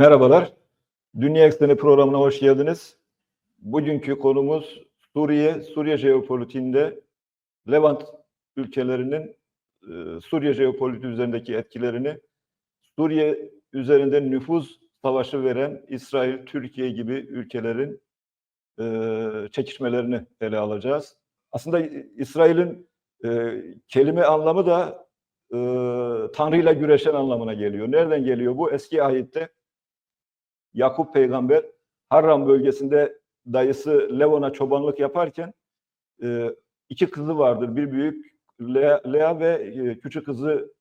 Merhabalar. Dünya Ekseni programına hoş geldiniz. Bugünkü konumuz Suriye, Suriye jeopolitiğinde Levant ülkelerinin e, Suriye jeopolitiği üzerindeki etkilerini, Suriye üzerinde nüfuz savaşı veren İsrail, Türkiye gibi ülkelerin e, çekişmelerini ele alacağız. Aslında İsrail'in e, kelime anlamı da Tanrı'yla güreşen anlamına geliyor. Nereden geliyor bu? Eski ayette Yakup peygamber Harran bölgesinde dayısı Levon'a çobanlık yaparken e, iki kızı vardır. Bir büyük Lea, Lea ve e, küçük kızı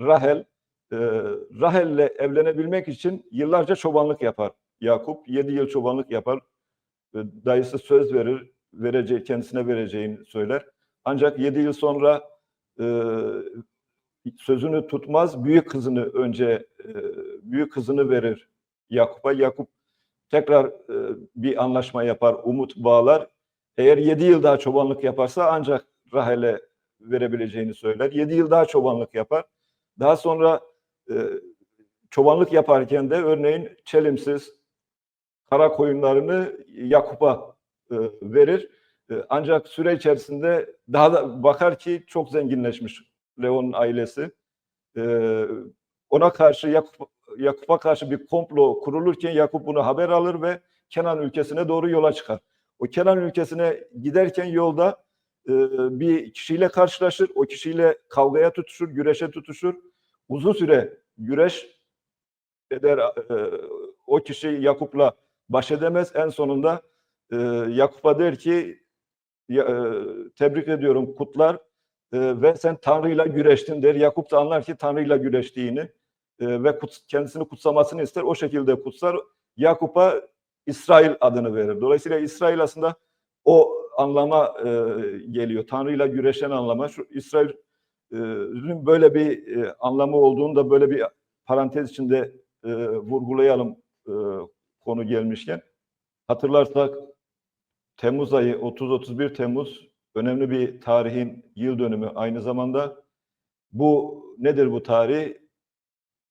Rahel. E, Rahel'le evlenebilmek için yıllarca çobanlık yapar. Yakup yedi yıl çobanlık yapar. E, dayısı söz verir, vereceği kendisine vereceğini söyler. Ancak yedi yıl sonra e, sözünü tutmaz. Büyük kızını önce e, büyük kızını verir Yakup'a. Yakup tekrar e, bir anlaşma yapar, umut bağlar. Eğer yedi yıl daha çobanlık yaparsa ancak Rahel'e verebileceğini söyler. Yedi yıl daha çobanlık yapar. Daha sonra e, çobanlık yaparken de örneğin çelimsiz kara koyunlarını Yakup'a e, verir. E, ancak süre içerisinde daha da bakar ki çok zenginleşmiş Leon'un ailesi. E, ona karşı Yakup Yakup'a karşı bir komplo kurulurken Yakup bunu haber alır ve Kenan ülkesine doğru yola çıkar. O Kenan ülkesine giderken yolda e, bir kişiyle karşılaşır. O kişiyle kavgaya tutuşur, güreşe tutuşur. Uzun süre güreş eder. E, o kişi Yakup'la baş edemez. En sonunda e, Yakup'a der ki e, tebrik ediyorum kutlar e, ve sen Tanrı'yla güreştin der. Yakup da anlar ki Tanrı'yla güreştiğini e, ve kendisini kutsamasını ister. O şekilde kutsar. Yakup'a İsrail adını verir. Dolayısıyla İsrail aslında o anlama e, geliyor. Tanrı'yla güreşen anlama. Şu İsrail'in böyle bir e, anlamı olduğunu da böyle bir parantez içinde e, vurgulayalım e, konu gelmişken. Hatırlarsak Temmuz ayı 30-31 Temmuz önemli bir tarihin yıl dönümü aynı zamanda. Bu nedir bu tarih?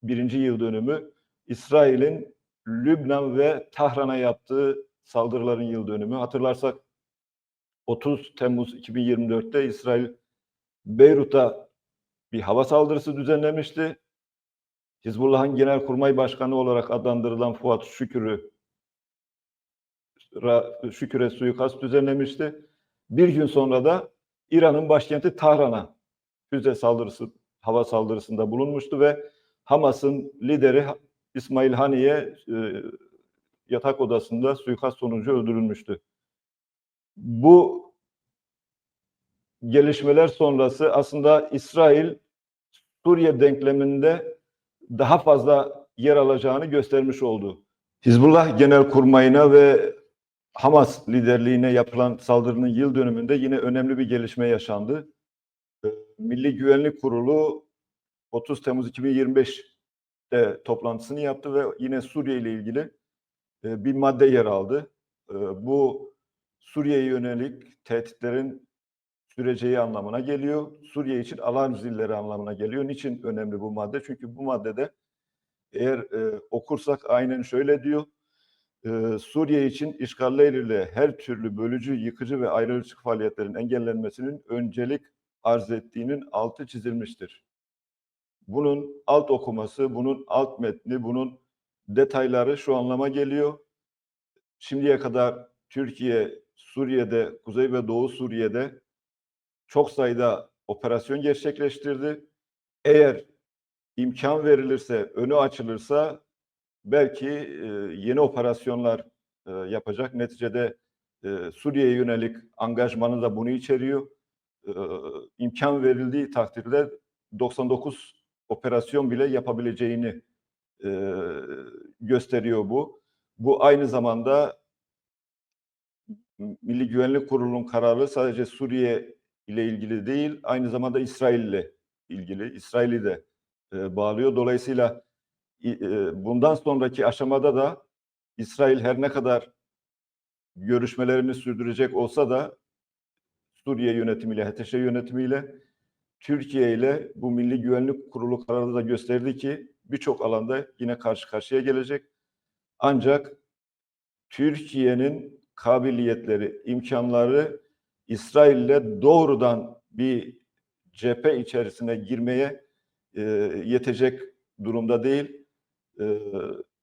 Birinci yıl dönümü. İsrail'in Lübnan ve Tahran'a yaptığı saldırıların yıl dönümü. Hatırlarsak 30 Temmuz 2024'te İsrail Beyrut'a bir hava saldırısı düzenlemişti. Hizbullah'ın Genelkurmay Başkanı olarak adlandırılan Fuat Şükür'ü Şükür'e suikast düzenlemişti. Bir gün sonra da İran'ın başkenti Tahran'a füze saldırısı, hava saldırısında bulunmuştu ve Hamas'ın lideri İsmail Haniye e, yatak odasında suikast sonucu öldürülmüştü. Bu gelişmeler sonrası aslında İsrail Suriye denkleminde daha fazla yer alacağını göstermiş oldu. Hizbullah Genel Kurmayına ve Hamas liderliğine yapılan saldırının yıl dönümünde yine önemli bir gelişme yaşandı. Milli Güvenlik Kurulu 30 Temmuz 2025'te toplantısını yaptı ve yine Suriye ile ilgili bir madde yer aldı. Bu Suriye'ye yönelik tehditlerin süreceği anlamına geliyor. Suriye için alarm zilleri anlamına geliyor. Niçin önemli bu madde? Çünkü bu maddede eğer e, okursak aynen şöyle diyor. E, Suriye için işgalleriyle her türlü bölücü, yıkıcı ve ayrılıcı faaliyetlerin engellenmesinin öncelik arz ettiğinin altı çizilmiştir. Bunun alt okuması, bunun alt metni, bunun detayları şu anlama geliyor. Şimdiye kadar Türkiye, Suriye'de, Kuzey ve Doğu Suriye'de çok sayıda operasyon gerçekleştirdi. Eğer imkan verilirse, önü açılırsa belki e, yeni operasyonlar e, yapacak. Neticede e, Suriye'ye yönelik angajmanı da bunu içeriyor. E, imkan verildiği takdirde 99 operasyon bile yapabileceğini e, gösteriyor bu. Bu aynı zamanda Milli Güvenlik Kurulu'nun kararı sadece Suriye ile ilgili değil, aynı zamanda İsrail ile ilgili. İsrail'i de e, bağlıyor. Dolayısıyla e, bundan sonraki aşamada da İsrail her ne kadar görüşmelerini sürdürecek olsa da Suriye yönetimiyle, HTŞ yönetimiyle Türkiye ile bu Milli Güvenlik Kurulu kararı da gösterdi ki birçok alanda yine karşı karşıya gelecek. Ancak Türkiye'nin kabiliyetleri, imkanları İsrail'le doğrudan bir cephe içerisine girmeye e, yetecek durumda değil. E,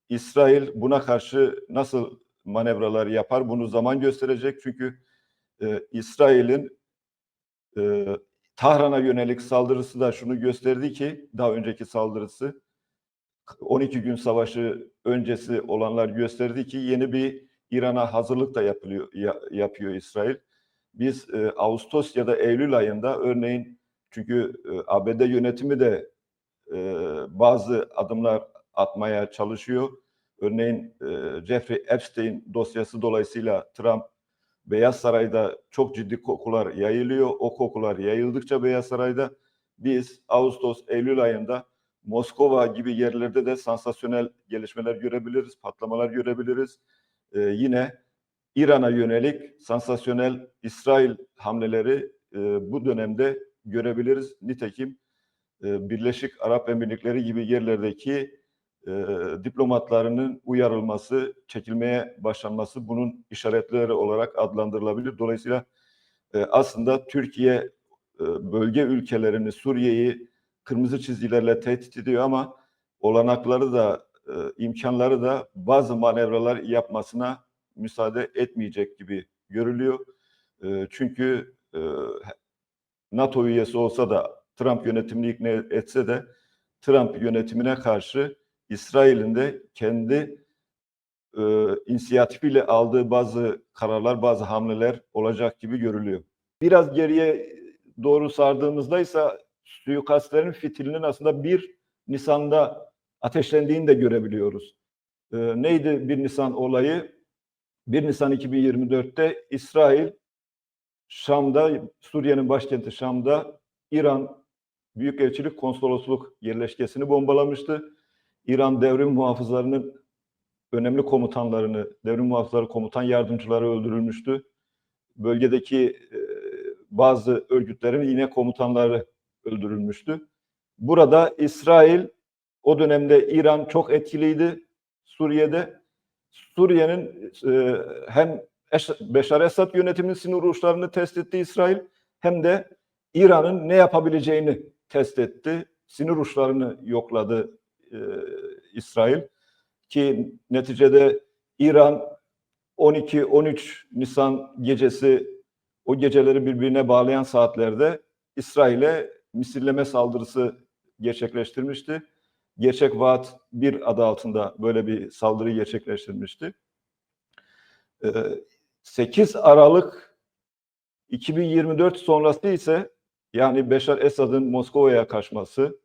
İsrail buna karşı nasıl manevralar yapar bunu zaman gösterecek. Çünkü e, İsrail'in e, Tahran'a yönelik saldırısı da şunu gösterdi ki daha önceki saldırısı 12 gün savaşı öncesi olanlar gösterdi ki yeni bir İran'a hazırlık da yapılıyor ya- yapıyor İsrail. Biz e, Ağustos ya da Eylül ayında örneğin çünkü e, ABD yönetimi de e, bazı adımlar atmaya çalışıyor. Örneğin e, Jeffrey Epstein dosyası dolayısıyla Trump Beyaz Saray'da çok ciddi kokular yayılıyor. O kokular yayıldıkça Beyaz Saray'da biz Ağustos, Eylül ayında Moskova gibi yerlerde de sansasyonel gelişmeler görebiliriz, patlamalar görebiliriz. Ee, yine İran'a yönelik sansasyonel İsrail hamleleri e, bu dönemde görebiliriz. Nitekim e, Birleşik Arap Emirlikleri gibi yerlerdeki e, diplomatlarının uyarılması, çekilmeye başlanması bunun işaretleri olarak adlandırılabilir. Dolayısıyla e, aslında Türkiye e, bölge ülkelerini, Suriye'yi kırmızı çizgilerle tehdit ediyor ama olanakları da e, imkanları da bazı manevralar yapmasına müsaade etmeyecek gibi görülüyor. E, çünkü e, NATO üyesi olsa da Trump yönetimini ikna etse de Trump yönetimine karşı İsrail'in de kendi e, inisiyatifiyle aldığı bazı kararlar, bazı hamleler olacak gibi görülüyor. Biraz geriye doğru sardığımızda ise suikastlerin fitilinin aslında 1 Nisan'da ateşlendiğini de görebiliyoruz. E, neydi 1 Nisan olayı? 1 Nisan 2024'te İsrail Şam'da, Suriye'nin başkenti Şam'da İran Büyükelçilik Konsolosluk yerleşkesini bombalamıştı. İran devrim muhafızlarının önemli komutanlarını, devrim muhafızları komutan yardımcıları öldürülmüştü. Bölgedeki e, bazı örgütlerin yine komutanları öldürülmüştü. Burada İsrail o dönemde İran çok etkiliydi Suriye'de. Suriye'nin e, hem Eş- Beşar Esad yönetiminin sinir uçlarını test etti İsrail hem de İran'ın ne yapabileceğini test etti. Sinir uçlarını yokladı e, İsrail ki neticede İran 12-13 Nisan gecesi o geceleri birbirine bağlayan saatlerde İsrail'e misilleme saldırısı gerçekleştirmişti. Gerçek Vaat 1 adı altında böyle bir saldırı gerçekleştirmişti. Ee, 8 Aralık 2024 sonrası ise yani Beşar Esad'ın Moskova'ya kaçması,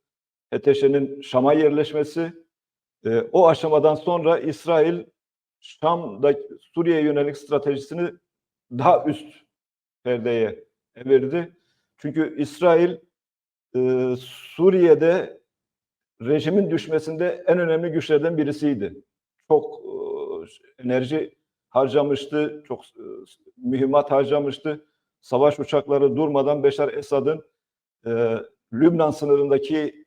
HTŞ'nin Şam'a yerleşmesi, e, o aşamadan sonra İsrail Şam'da Suriye'ye yönelik stratejisini daha üst perdeye verdi. Çünkü İsrail e, Suriye'de rejimin düşmesinde en önemli güçlerden birisiydi. Çok e, enerji harcamıştı, çok e, mühimmat harcamıştı. Savaş uçakları durmadan Beşar Esad'ın e, Lübnan sınırındaki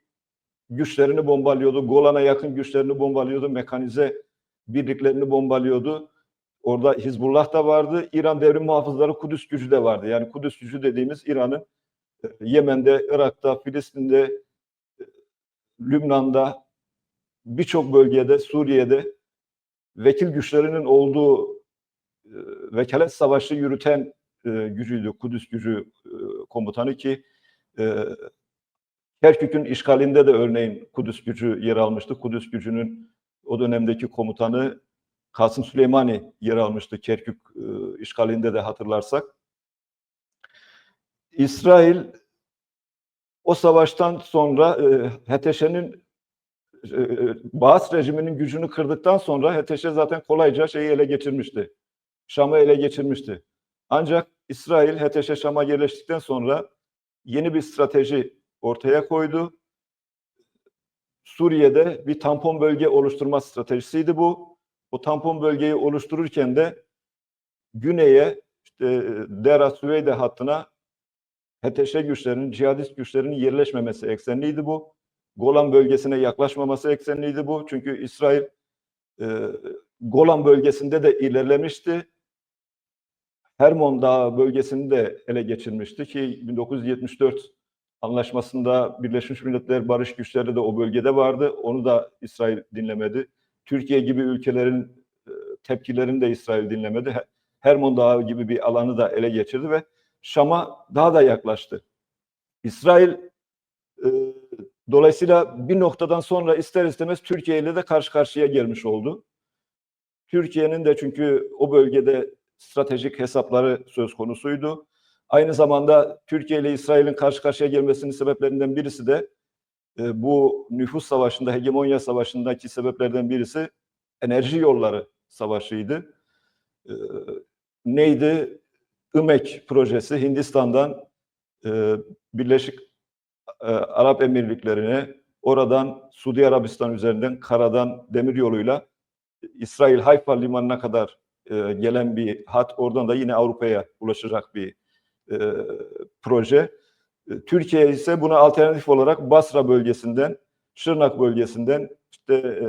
güçlerini bombalıyordu. Golan'a yakın güçlerini bombalıyordu. Mekanize birliklerini bombalıyordu. Orada Hizbullah da vardı. İran devrim muhafızları Kudüs gücü de vardı. Yani Kudüs gücü dediğimiz İran'ın e, Yemen'de, Irak'ta, Filistin'de, e, Lübnan'da birçok bölgede, Suriye'de vekil güçlerinin olduğu e, vekalet savaşı yürüten gücüydü. Kudüs gücü komutanı ki Kerkük'ün işgalinde de örneğin Kudüs gücü yer almıştı. Kudüs gücünün o dönemdeki komutanı Kasım Süleymani yer almıştı Kerkük e, işgalinde de hatırlarsak. İsrail o savaştan sonra e, HTŞ'nin e, Baas rejiminin gücünü kırdıktan sonra HTŞ zaten kolayca şeyi ele geçirmişti. Şam'ı ele geçirmişti. Ancak İsrail HTŞ Şam'a yerleştikten sonra yeni bir strateji ortaya koydu. Suriye'de bir tampon bölge oluşturma stratejisiydi bu. O tampon bölgeyi oluştururken de güneye işte Dera Süveyde hattına HTŞ güçlerinin, cihadist güçlerinin yerleşmemesi eksenliydi bu. Golan bölgesine yaklaşmaması eksenliydi bu. Çünkü İsrail e, Golan bölgesinde de ilerlemişti. Hermon Dağı bölgesini de ele geçirmişti ki 1974 anlaşmasında Birleşmiş Milletler barış güçleri de o bölgede vardı. Onu da İsrail dinlemedi. Türkiye gibi ülkelerin e, tepkilerini de İsrail dinlemedi. He- Hermon Dağı gibi bir alanı da ele geçirdi ve Şam'a daha da yaklaştı. İsrail e, dolayısıyla bir noktadan sonra ister istemez Türkiye ile de karşı karşıya gelmiş oldu. Türkiye'nin de çünkü o bölgede stratejik hesapları söz konusuydu. Aynı zamanda Türkiye ile İsrail'in karşı karşıya gelmesinin sebeplerinden birisi de e, bu nüfus savaşında, hegemonya savaşındaki sebeplerden birisi enerji yolları savaşıydı. E, neydi? IMEK projesi Hindistan'dan e, Birleşik e, Arap Emirlikleri'ne, oradan Suudi Arabistan üzerinden karadan demir yoluyla İsrail Hayfa limanına kadar e, gelen bir hat. Oradan da yine Avrupa'ya ulaşacak bir e, proje. E, Türkiye ise buna alternatif olarak Basra bölgesinden, Şırnak bölgesinden işte e,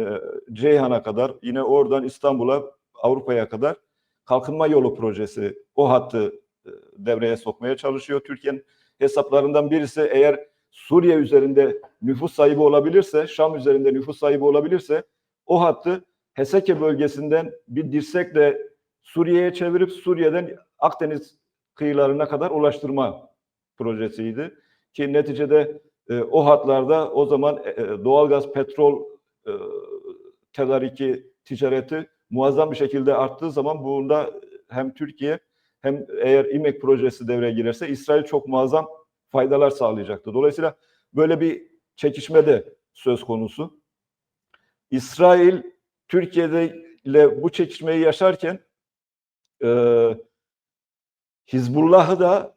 Ceyhan'a kadar, yine oradan İstanbul'a, Avrupa'ya kadar kalkınma yolu projesi o hattı e, devreye sokmaya çalışıyor. Türkiye'nin hesaplarından birisi eğer Suriye üzerinde nüfus sahibi olabilirse, Şam üzerinde nüfus sahibi olabilirse o hattı Heseke bölgesinden bir dirsekle Suriye'ye çevirip Suriye'den Akdeniz kıyılarına kadar ulaştırma projesiydi. Ki neticede e, o hatlarda o zaman e, e, doğalgaz, petrol e, tedariki ticareti muazzam bir şekilde arttığı zaman bunda hem Türkiye hem eğer İMEK projesi devreye girerse İsrail çok muazzam faydalar sağlayacaktı. Dolayısıyla böyle bir çekişme de söz konusu. İsrail Türkiye'de ile bu çekişmeyi yaşarken e, Hizbullah'ı da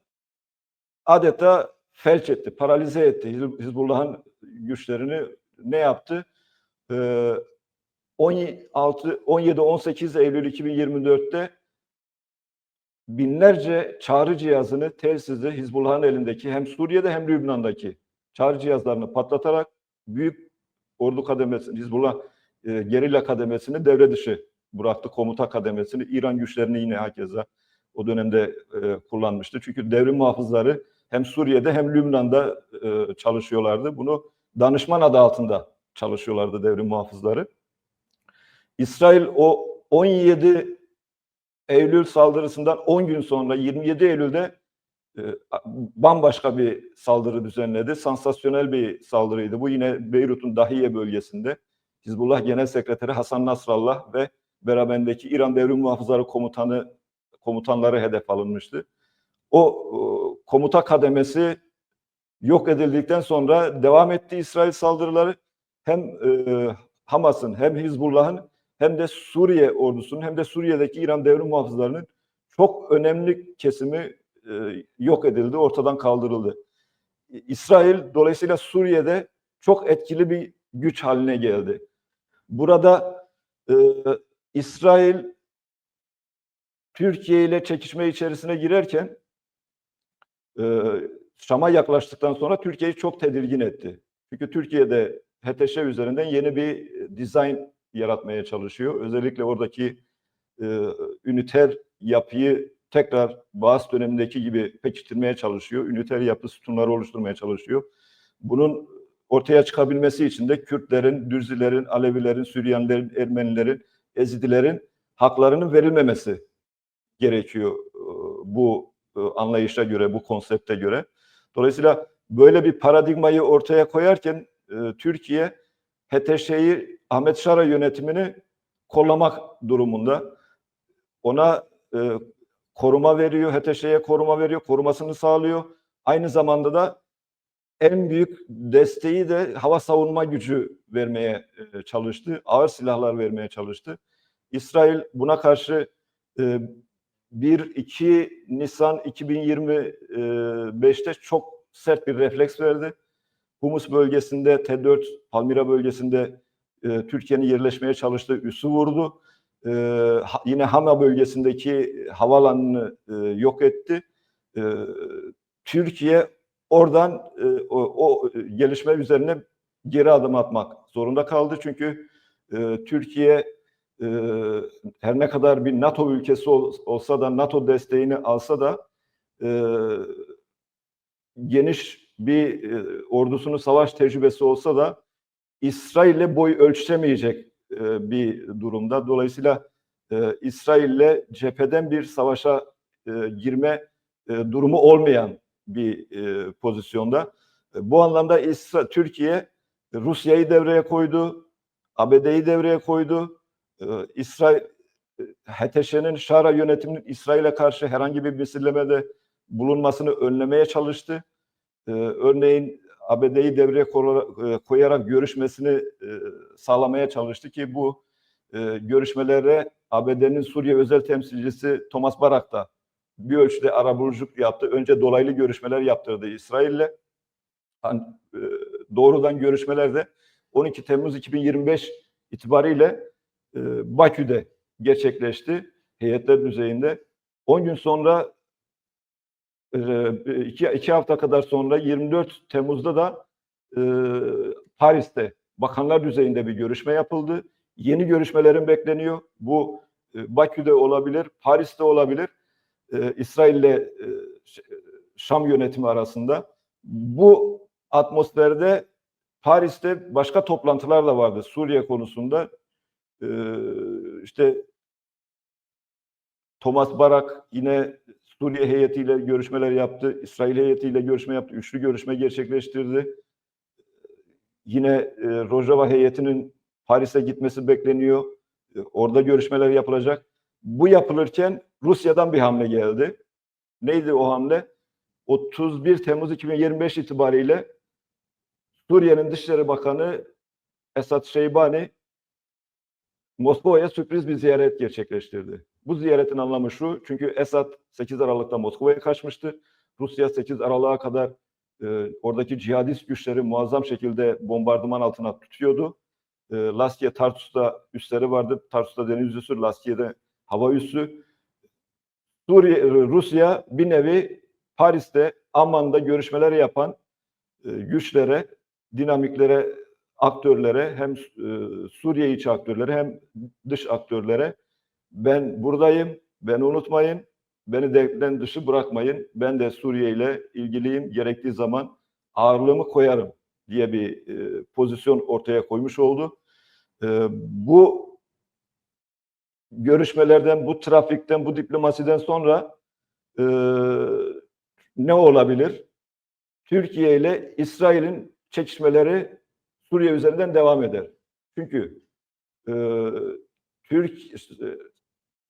adeta felç etti, paralize etti. Hiz- Hizbullah'ın güçlerini ne yaptı? E, 16, 17-18 Eylül 2024'te binlerce çağrı cihazını, telsizi Hizbullah'ın elindeki hem Suriye'de hem Lübnan'daki çağrı cihazlarını patlatarak büyük ordu kademesini, Hizbullah e, gerilla kademesini devre dışı bıraktı. Komuta kademesini, İran güçlerini yine hakeza o dönemde e, kullanmıştı. Çünkü devrim muhafızları hem Suriye'de hem Lübnan'da e, çalışıyorlardı. Bunu danışman adı altında çalışıyorlardı devrim muhafızları. İsrail o 17 Eylül saldırısından 10 gün sonra 27 Eylül'de e, bambaşka bir saldırı düzenledi. Sansasyonel bir saldırıydı. Bu yine Beyrut'un Dahiye bölgesinde. Hizbullah Genel Sekreteri Hasan Nasrallah ve beraberindeki İran Devrim Muhafızları Komutanı komutanları hedef alınmıştı. O e, komuta kademesi yok edildikten sonra devam etti İsrail saldırıları. Hem e, Hamas'ın hem Hizbullah'ın hem de Suriye ordusunun hem de Suriye'deki İran devrim muhafızlarının çok önemli kesimi e, yok edildi, ortadan kaldırıldı. İsrail dolayısıyla Suriye'de çok etkili bir güç haline geldi. Burada e, İsrail Türkiye ile çekişme içerisine girerken e, Şam'a yaklaştıktan sonra Türkiye'yi çok tedirgin etti. Çünkü Türkiye'de HTŞ üzerinden yeni bir dizayn yaratmaya çalışıyor. Özellikle oradaki e, üniter yapıyı tekrar Bağız dönemindeki gibi pekiştirmeye çalışıyor. Üniter yapı sütunları oluşturmaya çalışıyor. Bunun ortaya çıkabilmesi için de Kürtlerin, Dürzilerin, Alevilerin, Süryanilerin, Ermenilerin, Ezidilerin haklarının verilmemesi gerekiyor e, bu e, anlayışa göre, bu konsepte göre. Dolayısıyla böyle bir paradigmayı ortaya koyarken e, Türkiye HTŞ'yi Ahmet Şara yönetimini kollamak durumunda. Ona e, koruma veriyor, HTŞ'ye koruma veriyor, korumasını sağlıyor. Aynı zamanda da en büyük desteği de hava savunma gücü vermeye e, çalıştı. Ağır silahlar vermeye çalıştı. İsrail buna karşı e, 1-2 Nisan 2025'te çok sert bir refleks verdi. Humus bölgesinde, T4, Palmira bölgesinde e, Türkiye'nin yerleşmeye çalıştığı üssü vurdu. E, ha, yine Hama bölgesindeki havalanını e, yok etti. E, Türkiye oradan e, o, o gelişme üzerine geri adım atmak zorunda kaldı. Çünkü e, Türkiye e, her ne kadar bir NATO ülkesi ol- olsa da NATO desteğini alsa da e, geniş bir e, ordusunun savaş tecrübesi olsa da İsrail'le boy ölçüşemeyecek e, bir durumda. Dolayısıyla e, İsrail'le cepheden bir savaşa e, girme e, durumu olmayan bir e, pozisyonda. E, bu anlamda İsra Türkiye Rusya'yı devreye koydu, ABD'yi devreye koydu. E, İsrail HTŞ'nin Şara yönetiminin İsrail'e karşı herhangi bir misillemede bulunmasını önlemeye çalıştı. E, örneğin ABD'yi devreye e, koyarak görüşmesini e, sağlamaya çalıştı ki bu e, görüşmelere ABD'nin Suriye özel temsilcisi Thomas Barak da bir ölçüde arabuluculuk yaptı. Önce dolaylı görüşmeler yaptırdı İsrail'le. An- Doğrudan görüşmelerde 12 Temmuz 2025 itibariyle e, Bakü'de gerçekleşti heyetler düzeyinde. 10 gün sonra e, iki, iki hafta kadar sonra 24 Temmuz'da da e, Paris'te bakanlar düzeyinde bir görüşme yapıldı. Yeni görüşmelerin bekleniyor. Bu e, Bakü'de olabilir, Paris'te olabilir. E, İsrail'le e, Ş- Şam yönetimi arasında. Bu atmosferde Paris'te başka toplantılar da vardı Suriye konusunda. E, işte Thomas Barak yine Suriye heyetiyle görüşmeler yaptı. İsrail heyetiyle görüşme yaptı. Üçlü görüşme gerçekleştirdi. Yine e, Rojava heyetinin Paris'e gitmesi bekleniyor. E, orada görüşmeler yapılacak. Bu yapılırken Rusya'dan bir hamle geldi. Neydi o hamle? 31 Temmuz 2025 itibariyle Suriye'nin Dışişleri Bakanı Esad Şeybani Moskova'ya sürpriz bir ziyaret gerçekleştirdi. Bu ziyaretin anlamı şu, çünkü Esad 8 Aralık'ta Moskova'ya kaçmıştı. Rusya 8 Aralık'a kadar e, oradaki cihadist güçleri muazzam şekilde bombardıman altına tutuyordu. E, Laskiye, Tartus'ta üsleri vardı. Tartus'ta deniz üssü, Laskiye'de hava üssü. Suriye, Rusya bir nevi Paris'te, Amman'da görüşmeler yapan e, güçlere, dinamiklere, aktörlere hem e, Suriye içi aktörlere hem dış aktörlere ben buradayım, beni unutmayın, beni devletten dışı bırakmayın. Ben de Suriye ile ilgiliyim. Gerektiği zaman ağırlığımı koyarım diye bir e, pozisyon ortaya koymuş oldu. E, bu görüşmelerden, bu trafikten, bu diplomasiden sonra ne olabilir? Türkiye ile İsrail'in çekişmeleri Suriye üzerinden devam eder. Çünkü e, Türk e,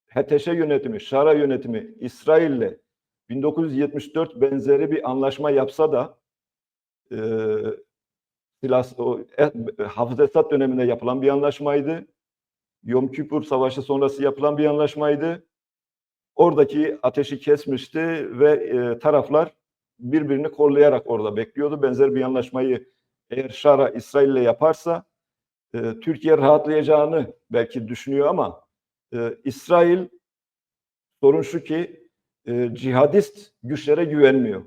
HTŞ yönetimi, Şara yönetimi İsrail'le 1974 benzeri bir anlaşma yapsa da e, silah, o, e, Hafız Esad döneminde yapılan bir anlaşmaydı. Yom Kippur Savaşı sonrası yapılan bir anlaşmaydı. Oradaki ateşi kesmişti ve e, taraflar birbirini kollayarak orada bekliyordu. Benzer bir anlaşmayı eğer Şara İsrail'le yaparsa e, Türkiye rahatlayacağını belki düşünüyor ama e, İsrail sorun şu ki e, cihadist güçlere güvenmiyor.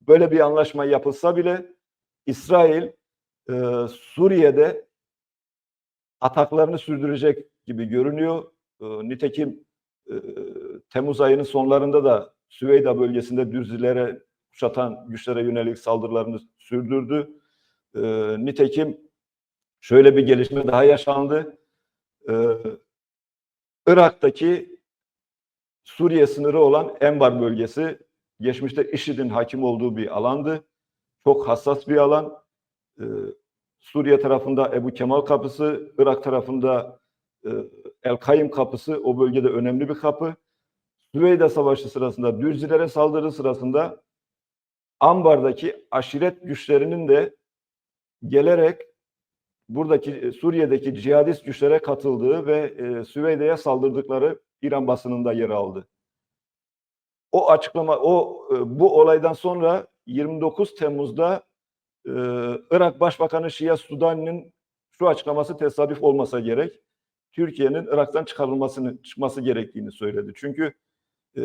Böyle bir anlaşma yapılsa bile İsrail e, Suriye'de ataklarını sürdürecek gibi görünüyor. E, nitekim e, Temmuz ayının sonlarında da Süveyda bölgesinde Dürzilere kuşatan güçlere yönelik saldırılarını sürdürdü. E, nitekim şöyle bir gelişme daha yaşandı. E, Irak'taki Suriye sınırı olan Enbar bölgesi geçmişte IŞİD'in hakim olduğu bir alandı. Çok hassas bir alan. Ee, Suriye tarafında Ebu Kemal kapısı, Irak tarafında e, El Kayyım kapısı o bölgede önemli bir kapı. Süveyda Savaşı sırasında Dürzilere saldırı sırasında Ambar'daki aşiret güçlerinin de gelerek buradaki e, Suriye'deki cihadist güçlere katıldığı ve e, Süveyda'ya saldırdıkları İran basınında yer aldı. O açıklama, o e, bu olaydan sonra 29 Temmuz'da e, Irak Başbakanı Şia Sudani'nin şu açıklaması tesadüf olmasa gerek. Türkiye'nin Irak'tan çıkarılmasını çıkması gerektiğini söyledi. Çünkü e,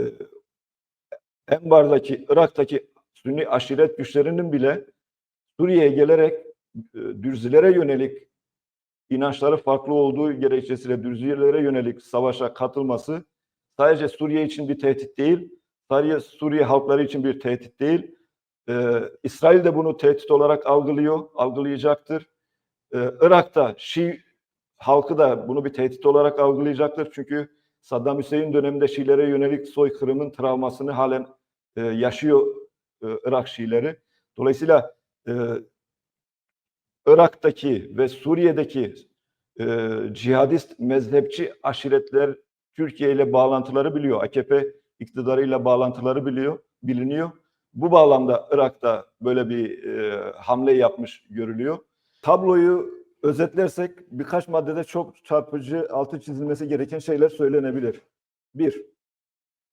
Enbar'daki, Irak'taki Sünni aşiret güçlerinin bile Suriye'ye gelerek Dürzilere yönelik inançları farklı olduğu gerekçesiyle Dürzilere yönelik savaşa katılması sadece Suriye için bir tehdit değil, sadece Suriye halkları için bir tehdit değil. Ee, İsrail de bunu tehdit olarak algılıyor, algılayacaktır. Ee, Irak'ta Şii halkı da bunu bir tehdit olarak algılayacaktır. Çünkü Saddam Hüseyin döneminde Şiilere yönelik soykırımın travmasını halen e, yaşıyor e, Irak Şiileri. Dolayısıyla e, Irak'taki ve Suriye'deki e, cihadist mezhepçi aşiretler Türkiye ile bağlantıları biliyor. AKP iktidarıyla bağlantıları biliyor, biliniyor. Bu bağlamda Irak'ta böyle bir e, hamle yapmış görülüyor. Tabloyu özetlersek birkaç maddede çok çarpıcı altı çizilmesi gereken şeyler söylenebilir. Bir,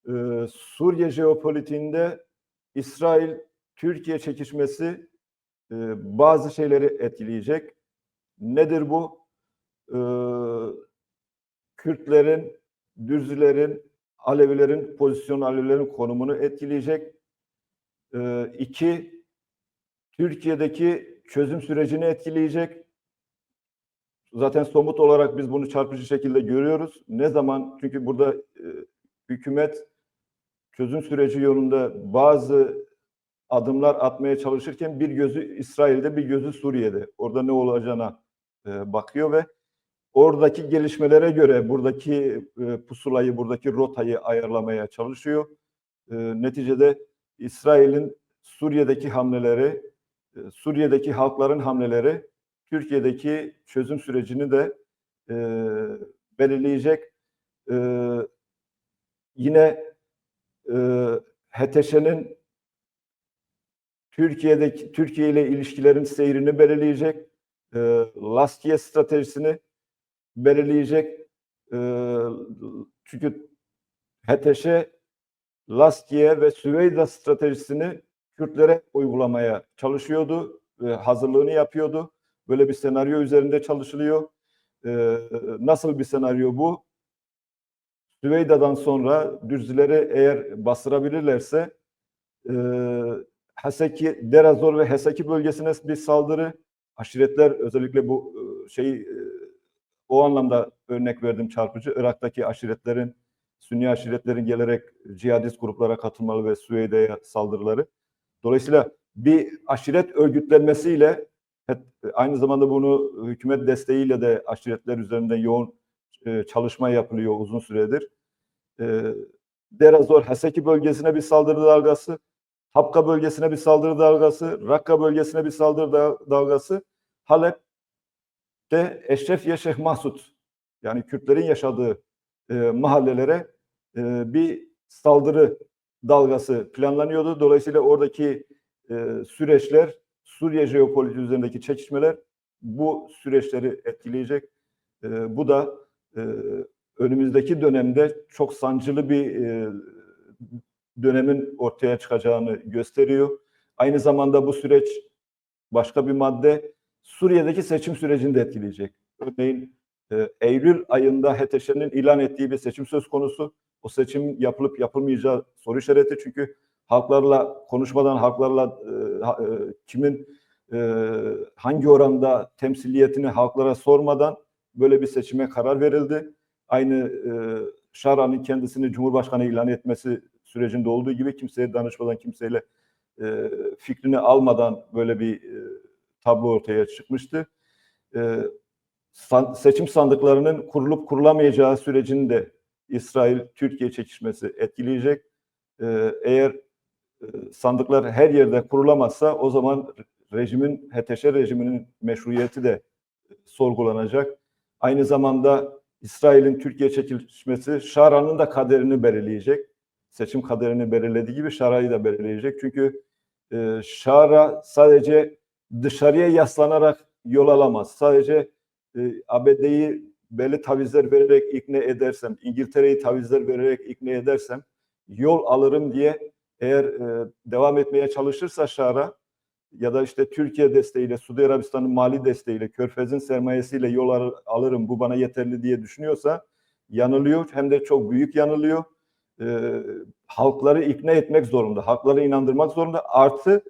e, Suriye jeopolitiğinde İsrail-Türkiye çekişmesi e, bazı şeyleri etkileyecek. Nedir bu? E, Kürtlerin, Dürzülerin, Alevilerin pozisyonu, Alevilerin konumunu etkileyecek. E, iki, Türkiye'deki çözüm sürecini etkileyecek. Zaten somut olarak biz bunu çarpıcı şekilde görüyoruz. Ne zaman? Çünkü burada e, hükümet çözüm süreci yolunda bazı adımlar atmaya çalışırken bir gözü İsrail'de bir gözü Suriye'de. Orada ne olacağına e, bakıyor ve oradaki gelişmelere göre buradaki e, pusulayı, buradaki rotayı ayarlamaya çalışıyor. E, neticede İsrail'in Suriye'deki hamleleri, e, Suriye'deki halkların hamleleri Türkiye'deki çözüm sürecini de e, belirleyecek. E, yine e, HTŞ'nin Türkiye'deki Türkiye ile ilişkilerin seyrini belirleyecek. E, Laskiye stratejisini belirleyecek. E, çünkü HTŞ Laskiye ve Süveyda stratejisini Kürtlere uygulamaya çalışıyordu. E, hazırlığını yapıyordu. Böyle bir senaryo üzerinde çalışılıyor. E, nasıl bir senaryo bu? Süveyda'dan sonra Dürzilere eğer bastırabilirlerse e, Haseki, Derazor ve Heseki bölgesine bir saldırı. Aşiretler özellikle bu şey o anlamda örnek verdim çarpıcı. Irak'taki aşiretlerin, Sünni aşiretlerin gelerek cihadist gruplara katılmalı ve Süveyda'ya saldırıları. Dolayısıyla bir aşiret örgütlenmesiyle aynı zamanda bunu hükümet desteğiyle de aşiretler üzerinde yoğun e, çalışma yapılıyor uzun süredir. Derazor, Haseki bölgesine bir saldırı dalgası, Hapka bölgesine bir saldırı dalgası, Rakka bölgesine bir saldırı dalgası, Halep'te Eşrefiye Şeyh Mahsud yani Kürtlerin yaşadığı e, mahallelere e, bir saldırı dalgası planlanıyordu. Dolayısıyla oradaki e, süreçler, Suriye jeopolitiği üzerindeki çekişmeler bu süreçleri etkileyecek. E, bu da e, önümüzdeki dönemde çok sancılı bir e, dönemin ortaya çıkacağını gösteriyor. Aynı zamanda bu süreç başka bir madde Suriye'deki seçim sürecini de etkileyecek. Örneğin e, Eylül ayında HTŞ'nin ilan ettiği bir seçim söz konusu. O seçim yapılıp yapılmayacağı soru işareti çünkü halklarla konuşmadan halklarla e, e, kimin hangi oranda temsiliyetini halklara sormadan böyle bir seçime karar verildi. Aynı e, Şara'nın kendisini Cumhurbaşkanı ilan etmesi sürecinde olduğu gibi kimseye danışmadan, kimseyle e, fikrini almadan böyle bir e, tablo ortaya çıkmıştı. E, san, seçim sandıklarının kurulup kurulamayacağı sürecini de İsrail-Türkiye çekişmesi etkileyecek. E, eğer e, sandıklar her yerde kurulamazsa o zaman rejimin, HTŞ rejiminin meşruiyeti de sorgulanacak. Aynı zamanda İsrail'in Türkiye çekilmesi Şara'nın da kaderini belirleyecek seçim kaderini belirlediği gibi Şara'yı da belirleyecek. Çünkü e, Şara sadece dışarıya yaslanarak yol alamaz. Sadece e, ABD'yi belli tavizler vererek ikna edersem, İngiltere'yi tavizler vererek ikna edersem yol alırım diye eğer e, devam etmeye çalışırsa Şara ya da işte Türkiye desteğiyle, Suudi Arabistan'ın mali desteğiyle, Körfez'in sermayesiyle yol alırım bu bana yeterli diye düşünüyorsa yanılıyor. Hem de çok büyük yanılıyor e, halkları ikna etmek zorunda, halkları inandırmak zorunda. Artı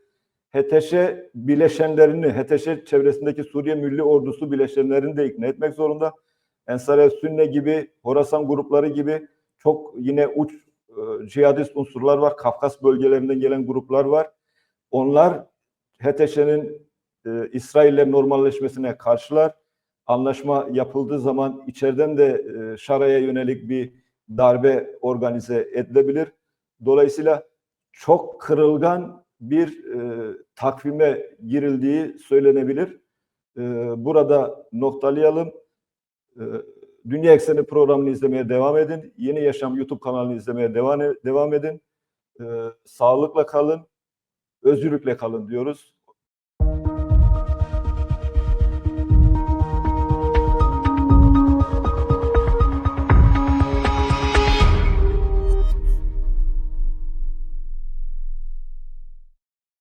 HTŞ bileşenlerini, HTŞ çevresindeki Suriye Milli Ordusu bileşenlerini de ikna etmek zorunda. Ensar Sünne gibi, Horasan grupları gibi çok yine uç e, cihadist unsurlar var. Kafkas bölgelerinden gelen gruplar var. Onlar HTŞ'nin e, İsrail'le normalleşmesine karşılar. Anlaşma yapıldığı zaman içeriden de e, Şara'ya yönelik bir darbe organize edilebilir. Dolayısıyla çok kırılgan bir e, takvime girildiği söylenebilir. E, burada noktalayalım. E, Dünya Ekseni programını izlemeye devam edin. Yeni Yaşam YouTube kanalını izlemeye devam, devam edin. E, sağlıkla kalın, özgürlükle kalın diyoruz.